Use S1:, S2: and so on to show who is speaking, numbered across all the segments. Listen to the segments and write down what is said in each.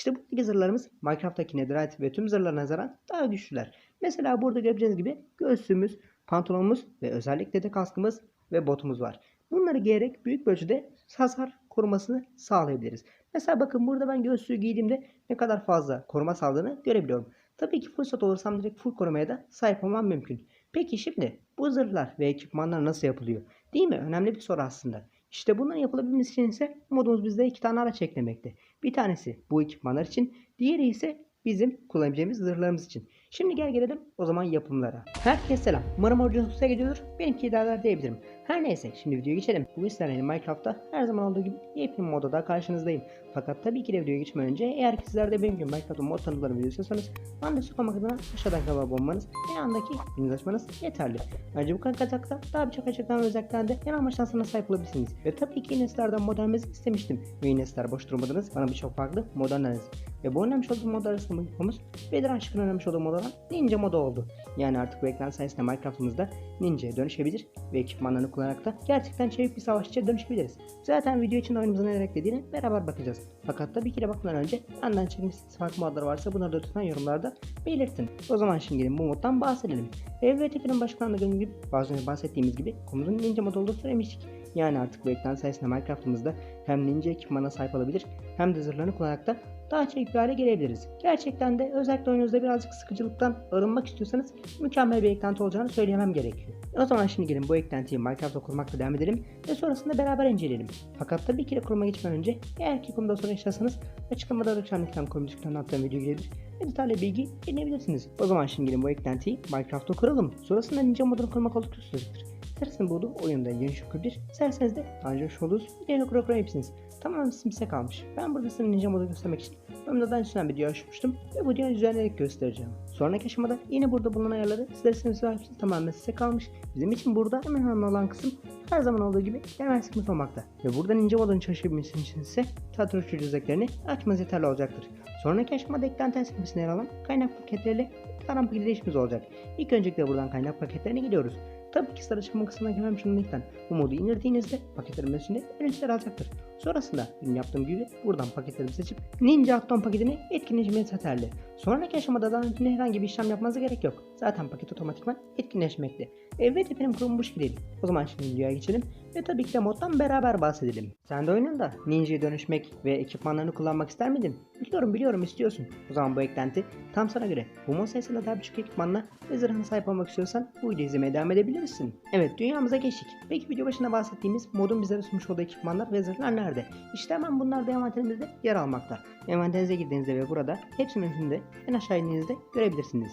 S1: İşte buradaki zırhlarımız Minecraft'taki Netherite ve tüm zırhlara nazaran daha güçlüler. Mesela burada görebileceğiniz gibi göğsümüz, pantolonumuz ve özellikle de kaskımız ve botumuz var. Bunları giyerek büyük ölçüde hasar korumasını sağlayabiliriz. Mesela bakın burada ben göğsüğü giydiğimde ne kadar fazla koruma sağladığını görebiliyorum. Tabii ki set olursam direkt full korumaya da sahip olmam mümkün. Peki şimdi bu zırhlar ve ekipmanlar nasıl yapılıyor? Değil mi? Önemli bir soru aslında. İşte bunların yapılabilmesi için ise modumuz bizde iki tane araç eklemekte. Bir tanesi bu ekipmanlar için, diğeri ise bizim kullanabileceğimiz zırhlarımız için. Şimdi gel gelelim o zaman yapımlara. Herkese selam. Umarım orucunuz hoşuna gidiyordur. Benimki idareler diyebilirim. Her neyse şimdi videoya geçelim. Bugün sizlerle Minecraft'ta her zaman olduğu gibi yepyeni daha karşınızdayım. Fakat tabii ki de videoya geçmeden önce eğer ki sizler de benim gibi Minecraft'ın mod tanıtlarını video istiyorsanız bana destek olmak adına aşağıdan kanala olmanız ve andaki bildirim açmanız yeterli. Ayrıca bu kaçakta daha birçok açıklama ve özellikten de hemen başlansana sahip olabilirsiniz. Ve tabii ki Inestar'dan modern müzik istemiştim. Ve Inestar boş durmadınız bana birçok farklı mod. Ve bu önermiş olduğum mod arasında yapmamız Bedir Aşkı'nın önermiş olduğu mod olan Ninja modu oldu. Yani artık bu ekran sayesinde Minecraft'ımızda Ninja'ya dönüşebilir ve ekipmanlarını kullanarak da gerçekten çevik bir savaşçıya dönüşebiliriz. Zaten video için oyunumuzun neler eklediğini beraber bakacağız. Fakat tabii ki de bakmadan önce benden çekmişsiniz farklı modlar varsa bunları da lütfen yorumlarda belirtin. O zaman şimdi gelin bu moddan bahsedelim. Efendim başkanında gibi az önce bahsettiğimiz gibi konumuzun ninja modu olduğunu söylemiştik. Yani artık bu ekran sayesinde Minecraft'ımızda hem ninja ekipmana sahip olabilir hem de zırhlarını kullanarak da daha çevik bir hale gelebiliriz. Gerçekten de özellikle oyununuzda birazcık sıkıcılıktan arınmak istiyorsanız mükemmel bir eklenti olacağını söyleyemem gerekiyor. O zaman şimdi gelin bu eklentiyi Minecraft'ta kurmakla devam edelim ve sonrasında beraber inceleyelim. Fakat tabii ki de kuruma geçmeden önce eğer ki kurumda sorun yaşarsanız açıklamada aşağıdan ekran kurum çıktıklarını attığım video gelir ve detaylı bilgi edinebilirsiniz. O zaman şimdi gelin bu eklentiyi Minecraft'ta kuralım. Sonrasında ninja modunu kurmak oldukça sürecektir. İsterseniz bu da oyunda yeni şükürdür. İsterseniz de ancak hoş oluruz. Yeni kura kurabilirsiniz. Tamamen simse kalmış. Ben burada size ninja modu göstermek için önümde daha önceden video açmıştım ve bu videoyu düzenleyerek göstereceğim. Sonraki aşamada yine burada bulunan ayarları sizler için tamamen size kalmış. Bizim için burada en önemli olan kısım her zaman olduğu gibi genel sıkıntı olmakta. Ve burada ninja modunun çalışabilmesi için ise tiyatro özelliklerini açmanız yeterli olacaktır. Sonraki aşamada eklenti sekmesine yer alan kaynak paketleriyle karan paketi işimiz olacak. İlk öncelikle buradan kaynak paketlerine gidiyoruz. Tabii ki sıra çıkma kısmına gelmemiş linkten bu modu indirdiğinizde paketlerin menüsünde önünüzler alacaktır. Sonrasında benim yaptığım gibi buradan paketlerimi seçip Ninja Atom paketini etkinleşmeniz yeterli. Sonraki aşamada da yine herhangi bir işlem yapmanıza gerek yok. Zaten paket otomatikman etkinleşmekte. Evet efendim kurum bu değil. O zaman şimdi videoya geçelim ve tabii ki de moddan beraber bahsedelim. Sen de oyununda Ninja'ya dönüşmek ve ekipmanlarını kullanmak ister miydin? Biliyorum biliyorum istiyorsun. O zaman bu eklenti tam sana göre. Bu mod sayısıyla daha küçük ekipmanla ve zırhına sahip olmak istiyorsan bu videoyu izlemeye devam edebilirsin. Evet dünyamıza geçtik. Peki video başında bahsettiğimiz modun bize sunmuş olduğu ekipmanlar ve zırhlar nerede? İşte hemen bunlar da envanterimizde yer almakta. Envanterinize girdiğinizde ve burada hepsinin üstünde en aşağı indiğinizde görebilirsiniz.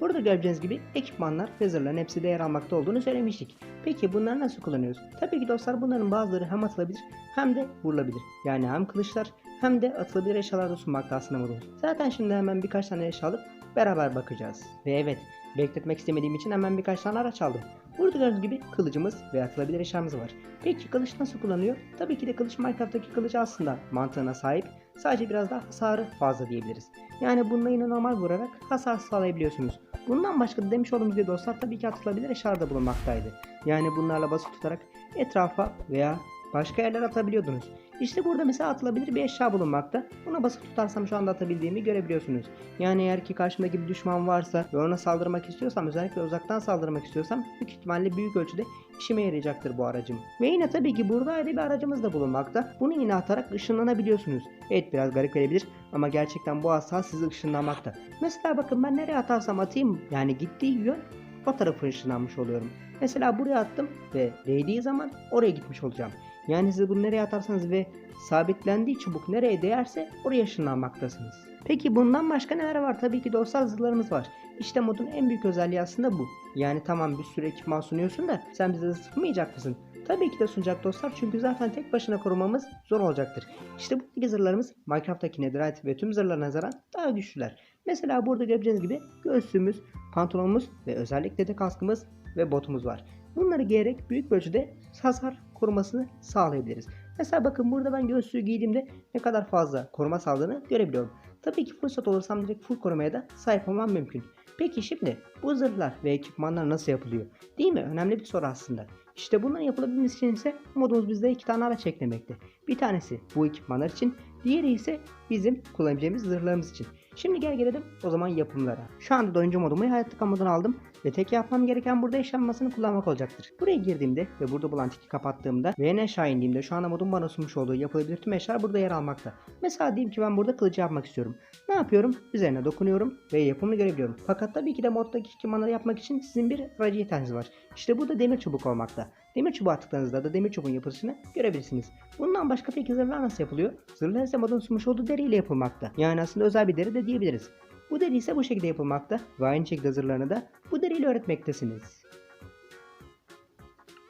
S1: Burada göreceğiniz gibi ekipmanlar ve zırhların hepsi de yer almakta olduğunu söylemiştik. Peki bunları nasıl kullanıyoruz? Tabii ki dostlar bunların bazıları hem atılabilir hem de vurulabilir. Yani hem kılıçlar hem de atılabilir eşyalar da sunmakta aslında modumuz. Zaten şimdi hemen birkaç tane eşya alıp beraber bakacağız. Ve evet bekletmek istemediğim için hemen birkaç tane araç aldım. Burada gördüğünüz gibi kılıcımız ve atılabilir eşyamız var. Peki kılıç nasıl kullanıyor? Tabii ki de kılıç Minecraft'taki kılıcı aslında mantığına sahip. Sadece biraz daha hasarı fazla diyebiliriz. Yani bununla yine normal vurarak hasar sağlayabiliyorsunuz. Bundan başka da demiş olduğumuz gibi dostlar tabii ki atılabilir eşyalar da bulunmaktaydı. Yani bunlarla basıp tutarak etrafa veya başka yerlere atabiliyordunuz. İşte burada mesela atılabilir bir eşya bulunmakta. Buna basıp tutarsam şu anda atabildiğimi görebiliyorsunuz. Yani eğer ki karşımdaki bir düşman varsa ve ona saldırmak istiyorsam özellikle uzaktan saldırmak istiyorsam büyük ihtimalle büyük ölçüde işime yarayacaktır bu aracım. Ve yine tabii ki burada ayrı bir aracımız da bulunmakta. Bunu yine atarak ışınlanabiliyorsunuz. Evet biraz garip gelebilir ama gerçekten bu asa sizi ışınlamakta. Mesela bakın ben nereye atarsam atayım yani gittiği yön o tarafa ışınlanmış oluyorum. Mesela buraya attım ve değdiği zaman oraya gitmiş olacağım. Yani siz bunu nereye atarsanız ve sabitlendiği çubuk nereye değerse oraya ışınlanmaktasınız. Peki bundan başka neler var? Tabii ki dostlar zırhlarımız var. İşte modun en büyük özelliği aslında bu. Yani tamam bir sürü ekipman sunuyorsun da sen bize sıkmayacak mısın? Tabii ki de sunacak dostlar çünkü zaten tek başına korumamız zor olacaktır. İşte bu zırhlarımız Minecraft'taki Netherite ve tüm zırhlara nazaran daha güçlüler. Mesela burada görebileceğiniz gibi göğsümüz, pantolonumuz ve özellikle de kaskımız ve botumuz var. Bunları giyerek büyük ölçüde hasar korumasını sağlayabiliriz. Mesela bakın burada ben göğsüğü giydiğimde ne kadar fazla koruma sağladığını görebiliyorum. Tabii ki set olursam direkt full korumaya da sahip olmam mümkün. Peki şimdi bu zırhlar ve ekipmanlar nasıl yapılıyor? Değil mi? Önemli bir soru aslında. İşte bunların yapılabilmesi için ise modumuz bizde iki tane araç eklemekte. Bir tanesi bu ekipmanlar için, Diğeri ise bizim kullanabileceğimiz zırhlarımız için. Şimdi gel gelelim o zaman yapımlara. Şu anda da oyuncu modumu hayatta moduna aldım ve tek yapmam gereken burada yaşanmasını kullanmak olacaktır. Buraya girdiğimde ve burada bulan tiki kapattığımda ve en aşağı indiğimde şu anda modun bana sunmuş olduğu yapılabilir tüm eşyalar burada yer almakta. Mesela diyeyim ki ben burada kılıcı yapmak istiyorum. Ne yapıyorum? Üzerine dokunuyorum ve yapımını görebiliyorum. Fakat tabii ki de moddaki ekipmanları yapmak için sizin bir aracı ihtiyacınız var. İşte burada demir çubuk olmakta. Demir çubuğu attıklarınızda da demir çubuğun yapılışını görebilirsiniz. Bundan başka peki zırhlar nasıl yapılıyor? Zırhlar ise modun sunmuş olduğu deriyle yapılmakta. Yani aslında özel bir deri de diyebiliriz. Bu deri ise bu şekilde yapılmakta ve aynı şekilde zırhlarını da bu deriyle öğretmektesiniz.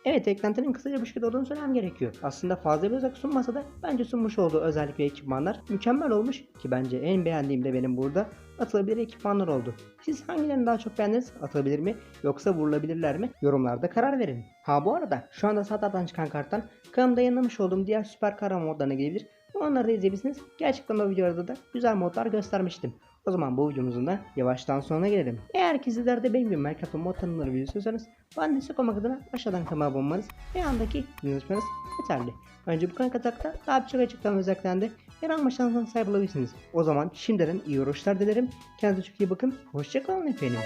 S1: Evet eklentinin kısaca bu şekilde olduğunu söylemem gerekiyor. Aslında fazla bir özellik sunmasa da bence sunmuş olduğu özellik ve ekipmanlar mükemmel olmuş ki bence en beğendiğim de benim burada atılabilir ekipmanlar oldu. Siz hangilerini daha çok beğendiniz? Atılabilir mi yoksa vurulabilirler mi? Yorumlarda karar verin. Ha bu arada şu anda sağdan çıkan karttan kanalımda yayınlamış olduğum diğer süper kahraman modlarına gidebilir. Onları da izleyebilirsiniz. Gerçekten o videolarda da güzel modlar göstermiştim. O zaman bu videomuzun da yavaştan sonuna gelelim. Eğer ki sizler de benim gibi Minecraft'ın mod tanımları videosu istiyorsanız bana adına aşağıdan kanalıma abone olmanız ve yandaki yazışmanız yeterli. Önce bu kanal katakta daha birçok açıklama özelliklendi. Yer alma şansına sahip olabilirsiniz. O zaman şimdiden iyi uğraşlar dilerim. Kendinize çok iyi bakın. Hoşçakalın efendim.